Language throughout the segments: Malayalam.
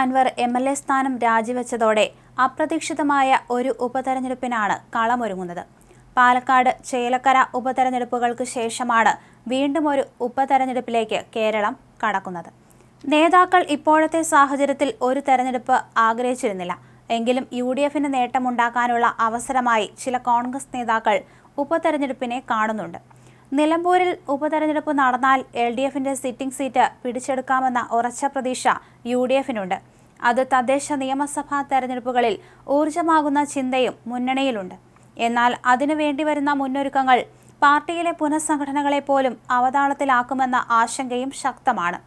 അൻവർ എം എൽ എ സ്ഥാനം രാജിവെച്ചതോടെ അപ്രതീക്ഷിതമായ ഒരു ഉപതെരഞ്ഞെടുപ്പിനാണ് കളമൊരുങ്ങുന്നത്. പാലക്കാട് ചേലക്കര ഉപതെരഞ്ഞെടുപ്പുകൾക്ക് ശേഷമാണ് വീണ്ടും ഒരു ഉപതെരഞ്ഞെടുപ്പിലേക്ക് കേരളം കടക്കുന്നത്. നേതാക്കൾ ഇപ്പോഴത്തെ സാഹചര്യത്തിൽ ഒരു തെരഞ്ഞെടുപ്പ് ആഗ്രഹിച്ചിരുന്നില്ല. എങ്കിലും യു ഡി എഫിന് നേട്ടമുണ്ടാക്കാനുള്ള അവസരമായി ചില കോൺഗ്രസ് നേതാക്കൾ ഉപതെരഞ്ഞെടുപ്പിനെ കാണുന്നുണ്ട്. നിലമ്പൂരിൽ ഉപതെരഞ്ഞെടുപ്പ് നടന്നാൽ എൽ ഡി എഫിന്റെ സിറ്റിംഗ് സീറ്റ് പിടിച്ചെടുക്കാമെന്ന ഉറച്ച പ്രതീക്ഷ യു ഡി എഫിനുണ്ട്. അത് തദ്ദേശ നിയമസഭാ തെരഞ്ഞെടുപ്പുകളിൽ ഊർജമാകുന്ന ചിന്തയും മുന്നണിയിലുണ്ട്. എന്നാൽ അതിനു വേണ്ടി വരുന്ന മുന്നൊരുക്കങ്ങൾ പാർട്ടിയിലെ പുനഃസംഘടനകളെ പോലും അവതാളത്തിലാക്കുമെന്ന ആശങ്കയും ശക്തമാണ്.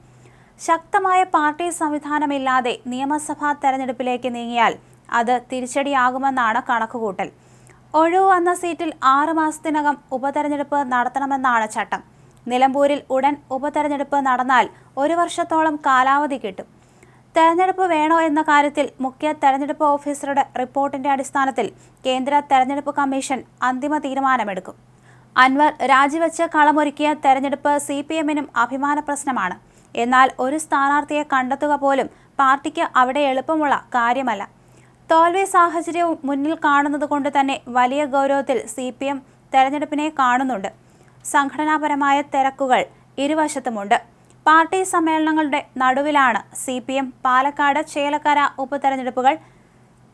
ശക്തമായ പാർട്ടി സംവിധാനമില്ലാതെ നിയമസഭാ തെരഞ്ഞെടുപ്പിലേക്ക് നീങ്ങിയാൽ അത് തിരിച്ചടിയാകുമെന്നാണ് കണക്കുകൂട്ടൽ. ഒഴിവ് വന്ന സീറ്റിൽ ആറ് മാസത്തിനകം ഉപതെരഞ്ഞെടുപ്പ് നടത്തണമെന്നാണ് ചട്ടം. നിലമ്പൂരിൽ ഉടൻ ഉപതെരഞ്ഞെടുപ്പ് നടന്നാൽ ഒരു വർഷത്തോളം കാലാവധി കിട്ടും. തെരഞ്ഞെടുപ്പ് വേണോ എന്ന കാര്യത്തിൽ മുഖ്യ തെരഞ്ഞെടുപ്പ് ഓഫീസറുടെ റിപ്പോർട്ടിന്റെ അടിസ്ഥാനത്തിൽ കേന്ദ്ര തെരഞ്ഞെടുപ്പ് കമ്മീഷൻ അന്തിമ തീരുമാനമെടുക്കും. അൻവർ രാജിവെച്ച് കളമൊരുക്കിയ തെരഞ്ഞെടുപ്പ് സി പി എമ്മിനും അഭിമാന പ്രശ്നമാണ്. എന്നാൽ ഒരു സ്ഥാനാർത്ഥിയെ കണ്ടെത്തുക പോലും പാർട്ടിക്ക് അവിടെ എളുപ്പമുള്ള കാര്യമല്ല. തോൽവി സാഹചര്യവും മുന്നിൽ കാണുന്നത് കൊണ്ട് തന്നെ വലിയ ഗൗരവത്തിൽ സി പി എം തെരഞ്ഞെടുപ്പിനെ കാണുന്നുണ്ട്. സംഘടനാപരമായ തിരക്കുകൾ ഇരുവശത്തുമുണ്ട്. പാർട്ടി സമ്മേളനങ്ങളുടെ നടുവിലാണ് C P M Palakkad Chelakkara ഉപതെരഞ്ഞെടുപ്പുകൾ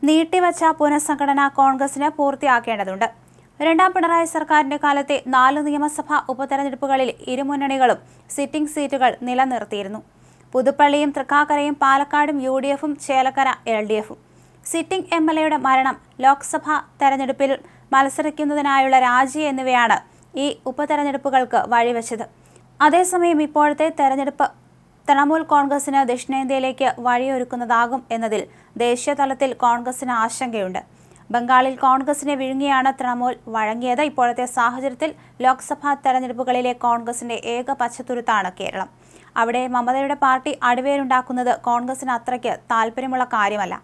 നീട്ടിവച്ച പുനഃസംഘടന കോൺഗ്രസിന് പൂർത്തിയാക്കേണ്ടതുണ്ട്. രണ്ടാം പിണറായി സർക്കാരിന്റെ കാലത്തെ നാല് നിയമസഭാ ഉപതെരഞ്ഞെടുപ്പുകളിൽ ഇരുമുന്നണികളും സിറ്റിംഗ് സീറ്റുകൾ നിലനിർത്തിയിരുന്നു. പുതുപ്പള്ളിയും തൃക്കാക്കരയും പാലക്കാടും യു ഡി എഫും ചേലക്കര എൽ ഡി എഫും. സിറ്റിംഗ് എം എൽ എയുടെ മരണം ലോക്സഭാ തെരഞ്ഞെടുപ്പിൽ മത്സരിക്കുന്നതിനായുള്ള രാജി എന്നിവയാണ് ഈ ഉപതെരഞ്ഞെടുപ്പുകൾക്ക് വഴിവെച്ചത്. അതേസമയം ഇപ്പോഴത്തെ തെരഞ്ഞെടുപ്പ് തൃണമൂൽ കോൺഗ്രസിന് ദക്ഷിണേന്ത്യയിലേക്ക് വഴിയൊരുക്കുന്നതാകും എന്നതിൽ ദേശീയ തലത്തിൽ കോൺഗ്രസിന് ആശങ്കയുണ്ട്. ബംഗാളിൽ കോൺഗ്രസിനെ വിഴുങ്ങിയാണ് തൃണമൂൽ വഴങ്ങിയത്. ഇപ്പോഴത്തെ സാഹചര്യത്തിൽ ലോക്സഭാ തെരഞ്ഞെടുപ്പുകളിലെ കോൺഗ്രസിന്റെ ഏക പച്ചത്തുരുത്താണ് കേരളം. അവിടെ മമതയുടെ പാർട്ടി അടിവേരുണ്ടാക്കുന്നത് കോൺഗ്രസിന് അത്രയ്ക്ക് താല്പര്യമുള്ള കാര്യമല്ല.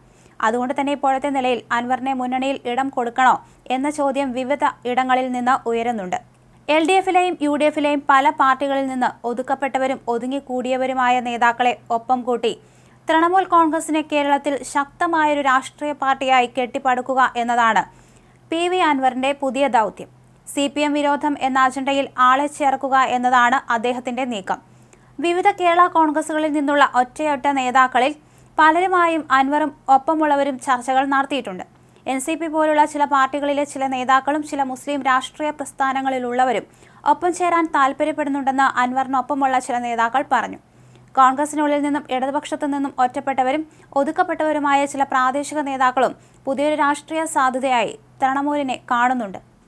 അതുകൊണ്ട് തന്നെ ഇപ്പോഴത്തെ നിലയിൽ അൻവറിനെ മുന്നണിയിൽ ഇടം കൊടുക്കണോ എന്ന ചോദ്യം വിവിധ ഇടങ്ങളിൽ നിന്ന് ഉയരുന്നുണ്ട്. എൽ ഡി എഫിലെയും യു ഡി എഫിലെയും പല പാർട്ടികളിൽ നിന്ന് ഒതുക്കപ്പെട്ടവരും ഒതുങ്ങിക്കൂടിയവരുമായ നേതാക്കളെ ഒപ്പം കൂട്ടി. തൃണമൂൽ കോൺഗ്രസിനെ കേരളത്തിൽ ശക്തമായൊരു രാഷ്ട്രീയ പാർട്ടിയായി കെട്ടിപ്പടുക്കുക എന്നതാണ് പി വി അൻവറിന്റെ പുതിയ ദൗത്യം. സി പി എം വിരോധം എന്ന അജണ്ടയിൽ ആളെ ചേർക്കുക എന്നതാണ് അദ്ദേഹത്തിന്റെ നീക്കം. വിവിധ കേരള കോൺഗ്രസുകളിൽ നിന്നുള്ള ഒറ്റയൊറ്റ നേതാക്കളിൽ പലരുമായും അൻവറും ഒപ്പമുള്ളവരും ചർച്ചകൾ നടത്തിയിട്ടുണ്ട്. എൻ സി പി പോലുള്ള ചില പാർട്ടികളിലെ ചില നേതാക്കളും ചില മുസ്ലിം രാഷ്ട്രീയ പ്രസ്ഥാനങ്ങളിലുള്ളവരും ഒപ്പം ചേരാൻ താൽപ്പര്യപ്പെടുന്നുണ്ടെന്ന് അൻവറിനൊപ്പമുള്ള ചില നേതാക്കൾ പറഞ്ഞു. കോൺഗ്രസിനുള്ളിൽ നിന്നും ഇടതുപക്ഷത്തു നിന്നും ഒറ്റപ്പെട്ടവരും ഒതുക്കപ്പെട്ടവരുമായ ചില പ്രാദേശിക നേതാക്കളും പുതിയൊരു രാഷ്ട്രീയ സാധ്യതയായി തൃണമൂലിനെ കാണുന്നുണ്ട്.